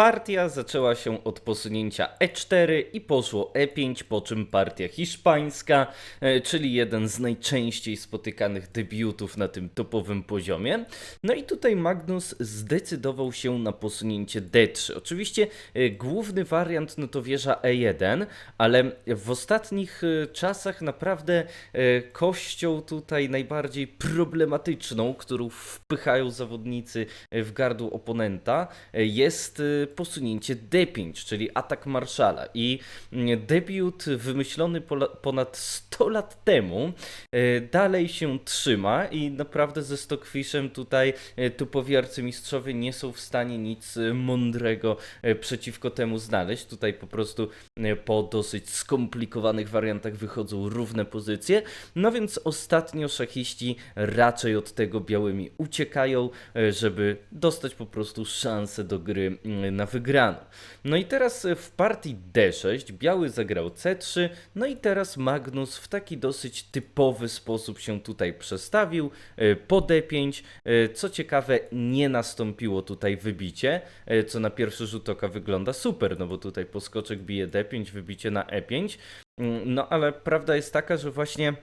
Partia zaczęła się od posunięcia E4 i poszło E5, po czym partia hiszpańska, e, czyli jeden z najczęściej spotykanych debiutów na tym topowym poziomie. No i tutaj Magnus zdecydował się na posunięcie D3. Oczywiście e, główny wariant no to wieża E1, ale w ostatnich e, czasach naprawdę kością tutaj najbardziej problematyczną, którą wpychają zawodnicy w gardło oponenta, jest posunięcie D5, czyli atak Marszala. I mm, debiut wymyślony ponad 100 lat temu e, dalej się trzyma i naprawdę ze Stockfishem tutaj e, topowi arcymistrzowie nie są w stanie nic e, mądrego przeciwko temu znaleźć. Tutaj po prostu po dosyć skomplikowanych wariantach wychodzą równe pozycje. No więc ostatnio szachiści raczej od tego białymi uciekają, żeby dostać po prostu szansę do gry mm, na wygraną. No i teraz e, w partii D6 biały zagrał C3, no i teraz Magnus w taki dosyć typowy sposób się tutaj przestawił e, po D5. E, Co ciekawe, nie nastąpiło tutaj wybicie, co na pierwszy rzut oka wygląda super, no bo tutaj poskoczek bije D5, wybicie na E5. Mm, No ale prawda jest taka, że właśnie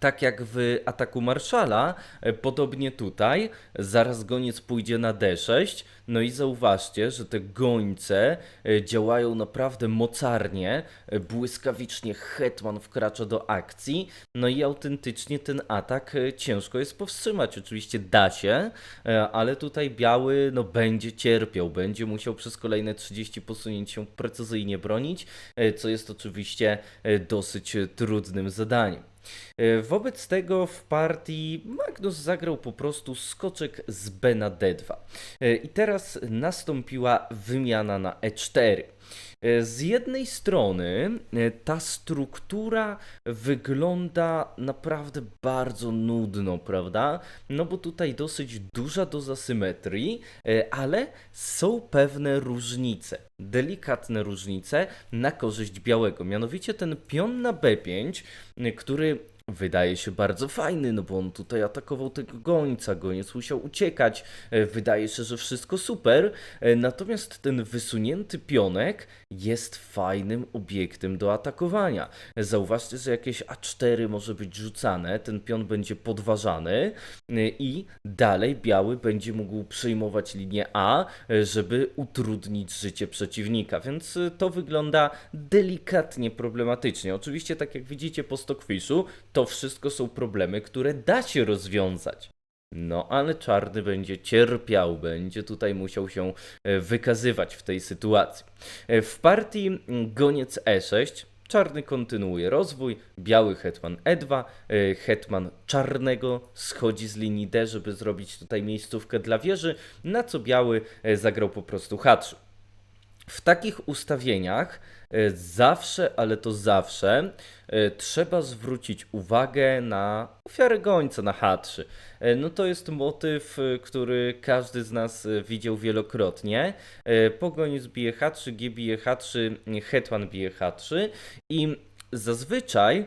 tak jak w ataku Marszala, e, podobnie tutaj, zaraz goniec pójdzie na D6, no i zauważcie, że te gońce e, działają naprawdę mocarnie, e, błyskawicznie hetman wkracza do akcji, no i autentycznie ten atak ciężko jest powstrzymać. Oczywiście da się, ale tutaj biały no będzie cierpiał, będzie musiał przez kolejne 30 posunięć się precyzyjnie bronić, co jest oczywiście dosyć trudnym zadaniem. E, Wobec tego w partii Magnus zagrał po prostu skoczek z B na D2. E, I teraz nastąpiła wymiana na E4. E, Z jednej strony e, ta struktura wygląda naprawdę bardzo nudno, prawda? No bo tutaj dosyć duża doza symetrii, e, ale są pewne różnice, delikatne różnice na korzyść białego. Mianowicie ten pion na B5, e, który wydaje się bardzo fajny, no bo on tutaj atakował tego gońca, goniec musiał uciekać, e, wydaje się, że wszystko super, e, natomiast ten wysunięty pionek jest fajnym obiektem do atakowania. Zauważcie, że jakieś A4 może być rzucane, ten pion będzie podważany e, i dalej biały będzie mógł przejmować linię A, e, żeby utrudnić życie przeciwnika, więc e, to wygląda delikatnie problematycznie. Oczywiście, tak jak widzicie po Stockfishu, to wszystko są problemy, które da się rozwiązać. No, ale czarny będzie cierpiał, będzie tutaj musiał się e, wykazywać w tej sytuacji. E, W partii goniec E6 czarny kontynuuje rozwój, biały hetman E2, e, hetman czarnego schodzi z linii D, żeby zrobić tutaj miejscówkę dla wieży, na co biały zagrał po prostu H3. W takich ustawieniach e, zawsze, ale to zawsze, e, trzeba zwrócić uwagę na ofiarę gońca na H3. E, No to jest motyw, który każdy z nas widział wielokrotnie. Pogoniec bije H3, G bije H3, hetman bije H3 i zazwyczaj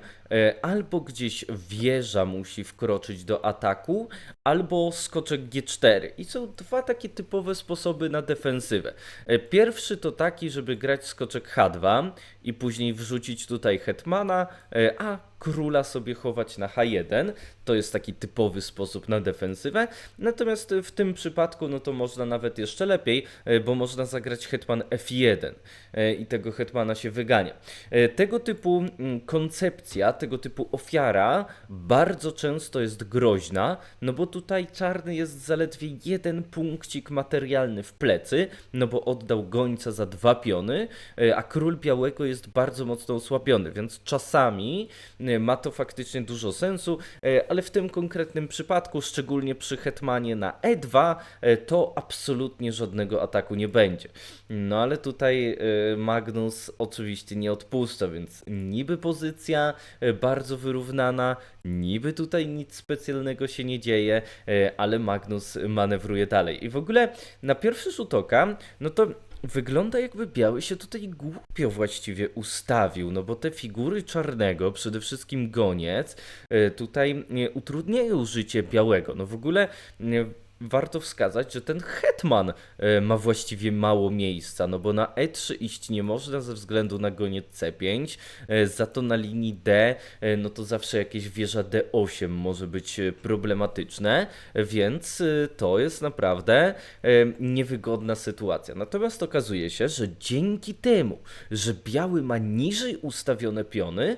albo gdzieś wieża musi wkroczyć do ataku, albo skoczek G4. I są dwa takie typowe sposoby na defensywę. E, Pierwszy to taki, żeby grać skoczek H2 i później wrzucić tutaj hetmana, e, a króla sobie chować na H1. To jest taki typowy sposób na defensywę. Natomiast w tym przypadku, no to można nawet jeszcze lepiej, e, bo można zagrać hetman F1 e, i tego hetmana się wygania. E, Tego typu mm, koncepcja, tego typu ofiara bardzo często jest groźna, no bo tutaj czarny jest zaledwie jeden punkcik materialny w plecy, no bo oddał gońca za dwa piony, e, a król białego jest bardzo mocno osłabiony, więc czasami e, ma to faktycznie dużo sensu, e, ale w tym konkretnym przypadku, szczególnie przy hetmanie na E2, e, to absolutnie żadnego ataku nie będzie. No ale tutaj Magnus oczywiście nie odpuszcza, więc niby pozycja bardzo wyrównana, niby tutaj nic specjalnego się nie dzieje, e, ale Magnus manewruje dalej. I w ogóle na pierwszy rzut oka, no to Wygląda jakby biały się tutaj głupio właściwie ustawił, no bo te figury czarnego, przede wszystkim goniec, e, tutaj e, utrudniają życie białego. No w ogóle warto wskazać, że ten hetman e, ma właściwie mało miejsca, no bo na E3 iść nie można ze względu na goniec C5, e, za to na linii D, e, no to zawsze jakieś wieża D8 może być problematyczne, więc to jest naprawdę niewygodna sytuacja. Natomiast okazuje się, że dzięki temu, że biały ma niżej ustawione piony,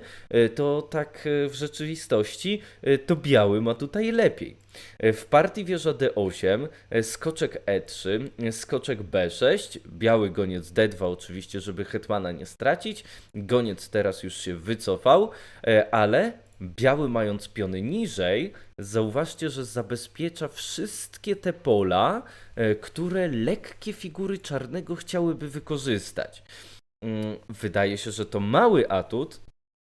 to tak w rzeczywistości to biały ma tutaj lepiej. W partii wieża D8, e, skoczek E3, e, skoczek B6, biały goniec D2 oczywiście, żeby hetmana nie stracić. Goniec teraz już się wycofał, e, ale biały mając piony niżej, zauważcie, że zabezpiecza wszystkie te pola, które lekkie figury czarnego chciałyby wykorzystać. Mm, Wydaje się, że to mały atut,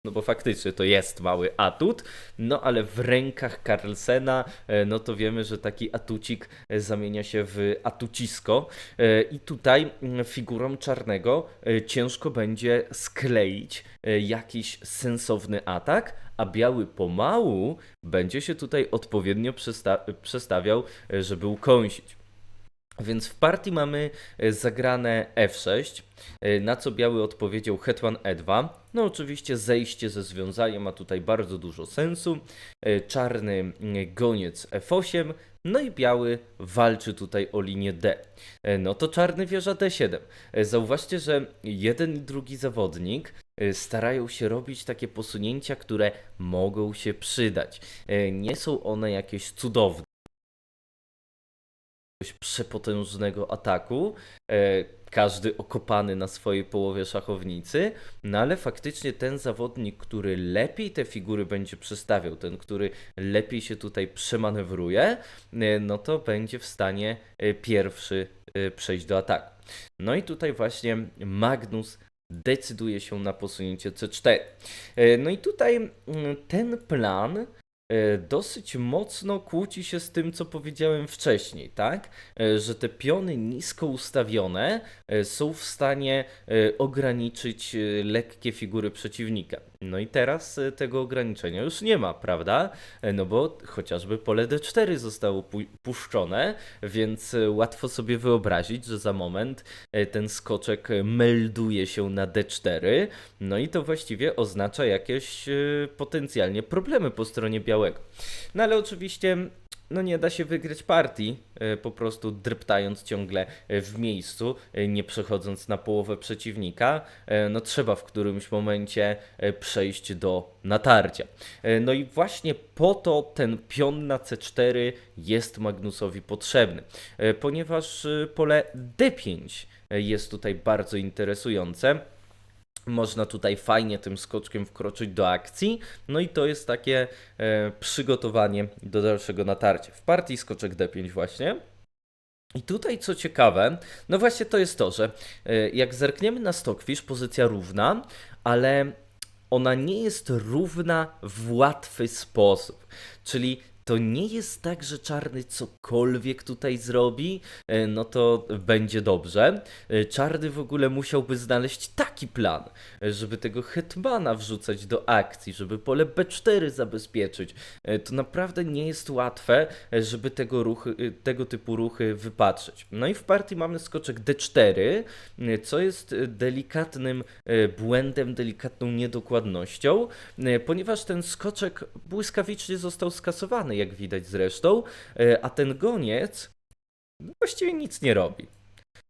no bo faktycznie to jest mały atut, no ale w rękach Carlsena, e, no to wiemy, że taki atucik e, zamienia się w atucisko e, i tutaj mm, figurą czarnego ciężko będzie skleić jakiś sensowny atak, a biały pomału będzie się tutaj odpowiednio przesta- przestawiał, żeby ukąsić. Więc w partii mamy e, zagrane F6, e, na co biały odpowiedział hetman E2. No oczywiście zejście ze związaniem ma tutaj bardzo dużo sensu. E, Czarny goniec F8, no i biały walczy tutaj o linię D. No to czarny wieża D7. E, Zauważcie, że jeden i drugi zawodnik starają się robić takie posunięcia, które mogą się przydać. Nie są one jakieś cudowne jakiegoś przepotężnego ataku, e, każdy okopany na swojej połowie szachownicy, no ale faktycznie ten zawodnik, który lepiej te figury będzie przestawiał, ten, który lepiej się tutaj przemanewruje, e, no to będzie w stanie e, pierwszy przejść do ataku. No i tutaj właśnie Magnus decyduje się na posunięcie C4. E, No i tutaj mm, ten plan dosyć mocno kłóci się z tym, co powiedziałem wcześniej, tak? E, Że te piony nisko ustawione e, są w stanie e, ograniczyć e, lekkie figury przeciwnika. No i teraz e, tego ograniczenia już nie ma, prawda? E, No bo chociażby pole D4 zostało pu- puszczone, więc e, łatwo sobie wyobrazić, że za moment ten skoczek melduje się na D4, no i to właściwie oznacza jakieś potencjalnie problemy po stronie białego. No ale oczywiście no nie da się wygrać partii, e, po prostu dreptając ciągle e, w miejscu, e, nie przechodząc na połowę przeciwnika. No trzeba w którymś momencie przejść do natarcia. No i właśnie po to ten pion na C4 jest Magnusowi potrzebny, ponieważ pole D5 jest tutaj bardzo interesujące. Można tutaj fajnie tym skoczkiem wkroczyć do akcji, no i to jest takie e, przygotowanie do dalszego natarcia. W partii skoczek D5 właśnie. I tutaj co ciekawe, no właśnie to jest to, że e, jak zerkniemy na Stockfish, pozycja równa, ale ona nie jest równa w łatwy sposób. Czyli to nie jest tak, że czarny cokolwiek tutaj zrobi, e, no to będzie dobrze. E, Czarny w ogóle musiałby znaleźć taki plan, e, żeby tego hetmana wrzucać do akcji, żeby pole B4 zabezpieczyć. To naprawdę nie jest łatwe, żeby tego, ruchy, tego typu ruchy wypatrzeć. No i w partii mamy skoczek D4, e, co jest delikatnym błędem, delikatną niedokładnością, ponieważ ten skoczek błyskawicznie został skasowany, jak widać zresztą, e, a ten goniec właściwie nic nie robi.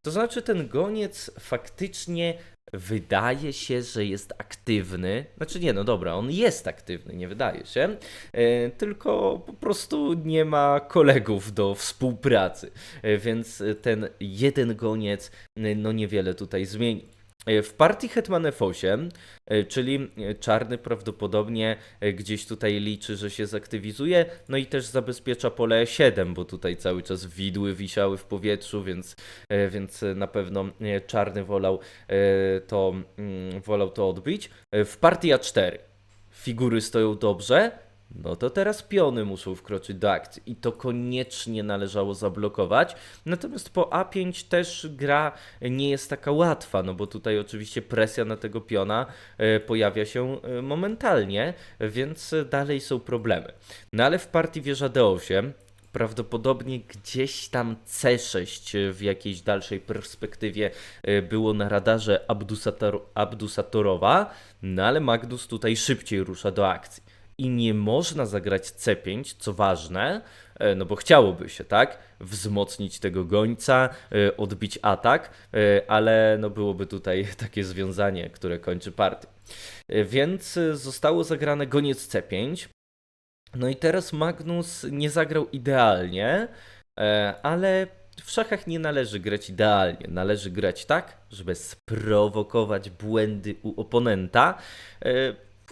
To znaczy, ten goniec faktycznie wydaje się, że jest aktywny. Znaczy, nie, no dobra, on jest aktywny, nie wydaje się, e, tylko po prostu nie ma kolegów do współpracy, e, więc ten jeden goniec no niewiele tutaj zmieni. E, W partii Hetman F8, e, czyli e, czarny prawdopodobnie gdzieś tutaj liczy, że się zaktywizuje, no i też zabezpiecza pole E7, bo tutaj cały czas widły wisiały w powietrzu, więc, więc na pewno czarny wolał to, mm, wolał to odbić. W partii A4 figury stoją dobrze, no to teraz piony muszą wkroczyć do akcji i to koniecznie należało zablokować. Natomiast po A5 też gra nie jest taka łatwa, no bo tutaj oczywiście presja na tego piona e, pojawia się e, momentalnie, więc dalej są problemy. No ale w partii wieża D8 Prawdopodobnie gdzieś tam C6 w jakiejś dalszej perspektywie e, było na radarze Abdusator, Abdusatorowa, no ale Magnus tutaj szybciej rusza do akcji. I nie można zagrać C5, co ważne, e, no bo chciałoby się, tak? Wzmocnić tego gońca, e, odbić atak, e, ale no byłoby tutaj takie związanie, które kończy partię. Więc zostało zagrane goniec C5. No i teraz Magnus nie zagrał idealnie, ale w szachach nie należy grać idealnie. Należy grać tak, żeby sprowokować błędy u oponenta.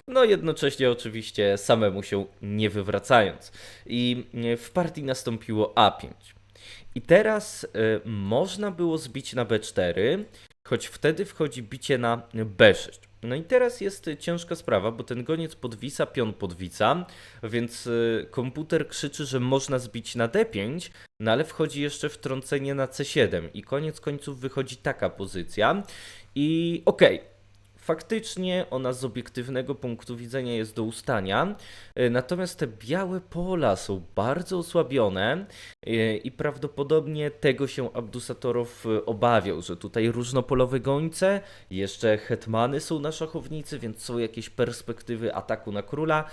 No jednocześnie oczywiście samemu się nie wywracając. I e, w partii nastąpiło A5. I teraz e, można było zbić na B4, choć wtedy wchodzi bicie na B6. No i teraz jest ciężka sprawa, bo ten goniec podwisa, pion podwisa, więc e, komputer krzyczy, że można zbić na D5, no ale wchodzi jeszcze wtrącenie na C7 i koniec końców wychodzi taka pozycja. I okej, faktycznie ona z obiektywnego punktu widzenia jest do ustania, e, natomiast te białe pola są bardzo osłabione e, i prawdopodobnie tego się Abdusatorow e, obawiał, że tutaj różnopolowe gońce, jeszcze hetmany są na szachownicy, więc są jakieś perspektywy ataku na króla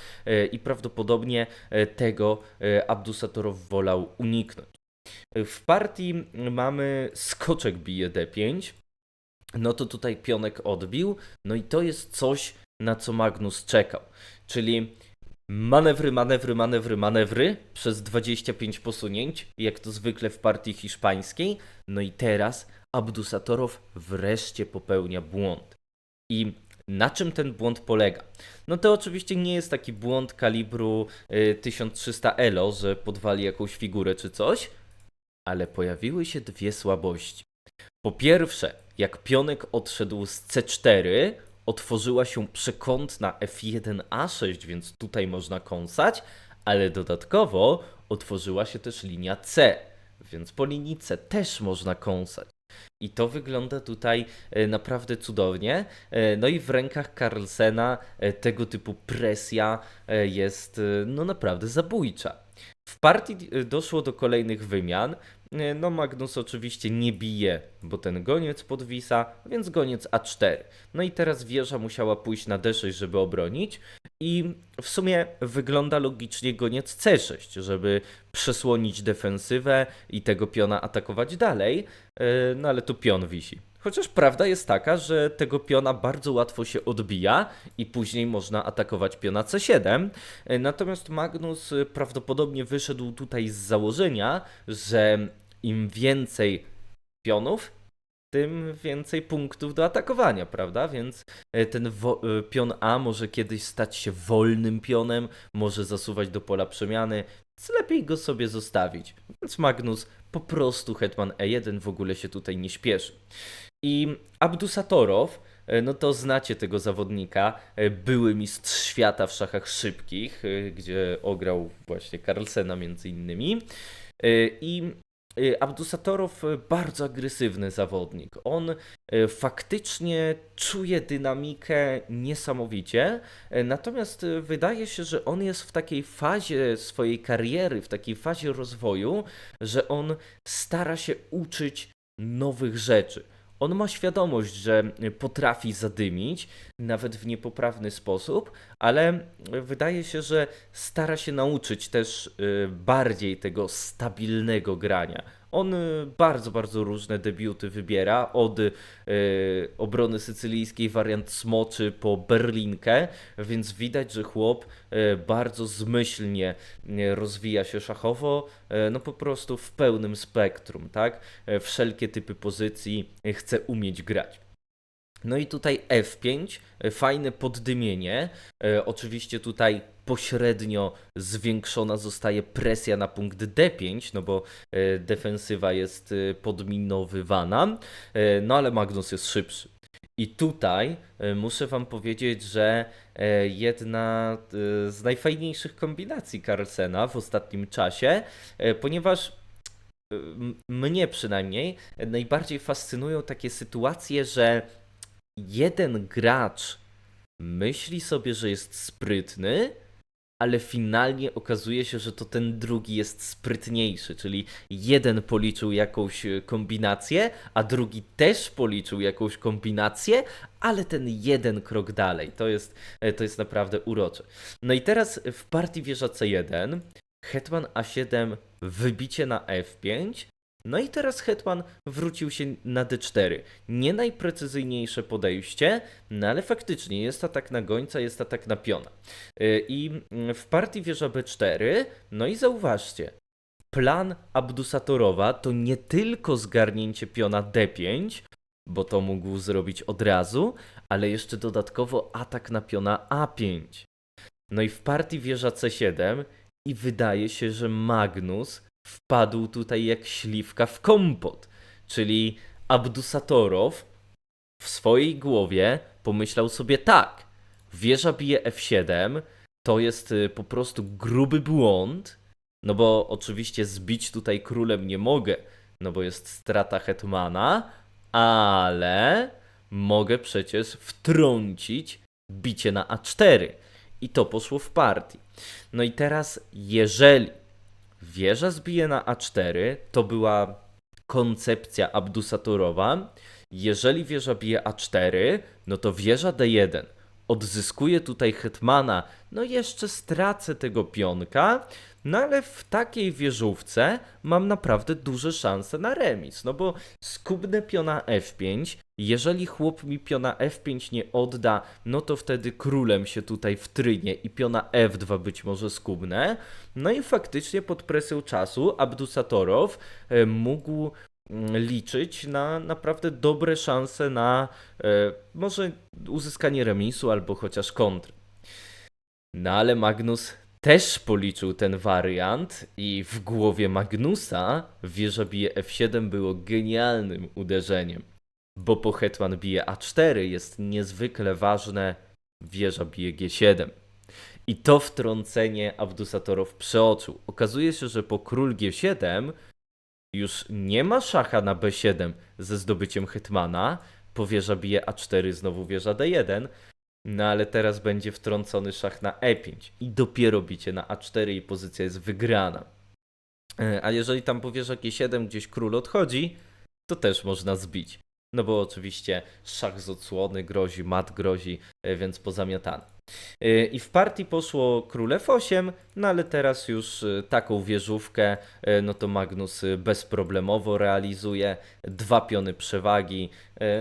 i prawdopodobnie tego Abdusatorow wolał uniknąć. W partii mamy skoczek bije d5, no to tutaj pionek odbił, no i to jest coś, na co Magnus czekał, czyli manewry, manewry, manewry, manewry przez 25 posunięć, jak to zwykle w partii hiszpańskiej, no i teraz Abdusatorow wreszcie popełnia błąd. I na czym ten błąd polega? No to oczywiście nie jest taki błąd kalibru y, 1300 elo, że podwali jakąś figurę czy coś, ale pojawiły się dwie słabości. Po pierwsze, jak pionek odszedł z C4, otworzyła się przekątna F1A6, więc tutaj można kąsać, ale dodatkowo otworzyła się też linia C, więc po linii C też można kąsać. I to wygląda tutaj e, naprawdę cudownie. E, No i w rękach Carlsena e, tego typu presja jest no naprawdę zabójcza. W partii e, doszło do kolejnych wymian. E, No Magnus oczywiście nie bije, bo ten goniec podwisa, więc goniec A4. No i teraz wieża musiała pójść na D6, żeby obronić. I w sumie wygląda logicznie goniec C6, żeby przesłonić defensywę i tego piona atakować dalej. E, No ale tu pion wisi. Chociaż prawda jest taka, że tego piona bardzo łatwo się odbija i później można atakować piona C7. E, Natomiast Magnus e, prawdopodobnie wyszedł tutaj z założenia, że im więcej pionów, tym więcej punktów do atakowania, prawda? Więc e, ten e, pion A może kiedyś stać się wolnym pionem, może zasuwać do pola przemiany, więc lepiej go sobie zostawić. Więc Magnus po prostu hetman E1 w ogóle się tutaj nie śpieszy. I Abdusatorow, e, no to znacie tego zawodnika, e, były mistrz świata w szachach szybkich, e, gdzie ograł właśnie Carlsena między innymi. I Abdusatorow bardzo agresywny zawodnik. On faktycznie czuje dynamikę niesamowicie, natomiast wydaje się, że on jest w takiej fazie swojej kariery, w takiej fazie rozwoju, że on stara się uczyć nowych rzeczy. On ma świadomość, że potrafi zadymić, nawet w niepoprawny sposób, ale wydaje się, że stara się nauczyć też y, bardziej tego stabilnego grania. On y, bardzo, bardzo różne debiuty wybiera, od y, obrony sycylijskiej wariant smoczy po Berlinkę, więc widać, że chłop y, bardzo zmyślnie rozwija się szachowo, no po prostu w pełnym spektrum, tak? Wszelkie typy pozycji chce umieć grać. No i tutaj F5, e, fajne poddymienie. E, oczywiście tutaj pośrednio zwiększona zostaje presja na punkt D5, no bo e, defensywa jest e, podminowywana, e, no ale Magnus jest szybszy. I tutaj e, muszę Wam powiedzieć, że e, jedna e, z najfajniejszych kombinacji Carlsena w ostatnim czasie, e, ponieważ m- mnie przynajmniej najbardziej fascynują takie sytuacje, że jeden gracz myśli sobie, że jest sprytny, ale finalnie okazuje się, że to ten drugi jest sprytniejszy, czyli jeden policzył jakąś e, kombinację, a drugi też policzył jakąś kombinację, ale ten jeden krok dalej. To jest, e, to jest naprawdę urocze. No i teraz w partii wieża C1 Hetman A7 wybicie na F5. No i teraz Hetman wrócił się na D4. Nie najprecyzyjniejsze podejście, no ale faktycznie jest atak na gońca, jest atak na piona. Yy, I mm, w partii wieża B4, no i zauważcie, plan Abdusatorowa to nie tylko zgarnięcie piona D5, bo to mógł zrobić od razu, ale jeszcze dodatkowo atak na piona A5. No i w partii wieża C7 i wydaje się, że Magnus wpadł tutaj jak śliwka w kompot. Czyli Abdusatorow w swojej głowie pomyślał sobie tak, wieża bije F7, to jest y, po prostu gruby błąd, no bo oczywiście zbić tutaj królem nie mogę, no bo jest strata hetmana, ale mogę przecież wtrącić bicie na A4 i to poszło w partii. No i teraz, jeżeli wieża zbije na A4, to była koncepcja Abdusatorowa. Jeżeli wieża bije A4, no to wieża D1 odzyskuje tutaj hetmana, no jeszcze stracę tego pionka, no ale w takiej wieżówce mam naprawdę duże szanse na remis, no bo skubnę piona F5, jeżeli chłop mi piona F5 nie odda, no to wtedy królem się tutaj wtrynie i piona F2 być może skubnę. No i faktycznie pod presją czasu Abdusatorow e, mógł liczyć na naprawdę dobre szanse na e, może uzyskanie remisu albo chociaż kontry. No ale Magnus też policzył ten wariant i w głowie Magnusa wieża bije F7 było genialnym uderzeniem, bo po hetman bije A4 jest niezwykle ważne wieża bije G7. I to wtrącenie Abdusatorow przeoczył. Okazuje się, że po król G7 już nie ma szacha na B7 ze zdobyciem hetmana, po wieża bije A4 znowu wieża D1, no ale teraz będzie wtrącony szach na E5 i dopiero bicie na A4 i pozycja jest wygrana. E, A jeżeli tam po wieża G7 gdzieś król odchodzi, to też można zbić. No bo oczywiście szach z odsłony grozi, mat grozi, e, więc pozamiatane. E, I w partii poszło król F8, no ale teraz już e, taką wieżówkę, e, no to Magnus bezproblemowo realizuje. Dwa piony przewagi,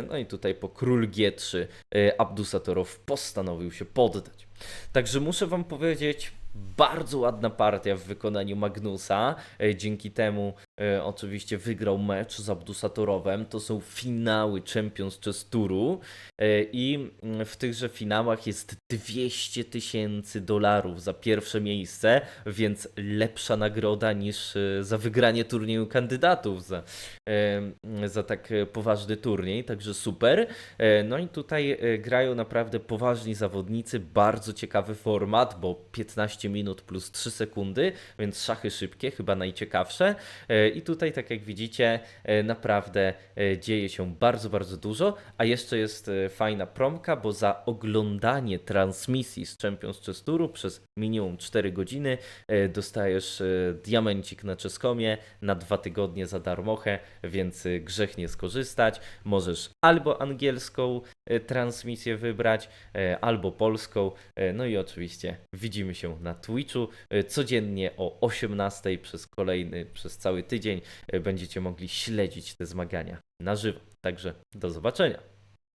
no i tutaj po król G3 e, Abdusatorow postanowił się poddać. Także muszę wam powiedzieć, bardzo ładna partia w wykonaniu Magnusa. E, Dzięki temu e, oczywiście wygrał mecz z Abdusatorowem. To są finały Champions Chess Touru e, i mm, w tychże finałach jest 200 tysięcy dolarów za pierwsze miejsce, więc lepsza nagroda niż e, za wygranie turnieju kandydatów za, e, za tak e, poważny turniej, także super. No i tutaj grają naprawdę poważni zawodnicy, bardzo ciekawy format, bo 15 minut plus 3 sekundy, więc szachy szybkie, chyba najciekawsze. E, I tutaj, tak jak widzicie, e, naprawdę e, dzieje się bardzo, bardzo dużo, a jeszcze jest fajna promka, bo za oglądanie transmisji z Champions Chess Touru przez minimum 4 godziny dostajesz diamencik na Czeskomie na dwa tygodnie za darmochę, więc grzech nie skorzystać. Możesz albo angielską transmisję wybrać, albo polską. No i oczywiście widzimy się na Twitchu e, codziennie o 18 przez kolejny, przez cały tydzień. e, Będziecie mogli śledzić te zmagania na żywo. Także do zobaczenia.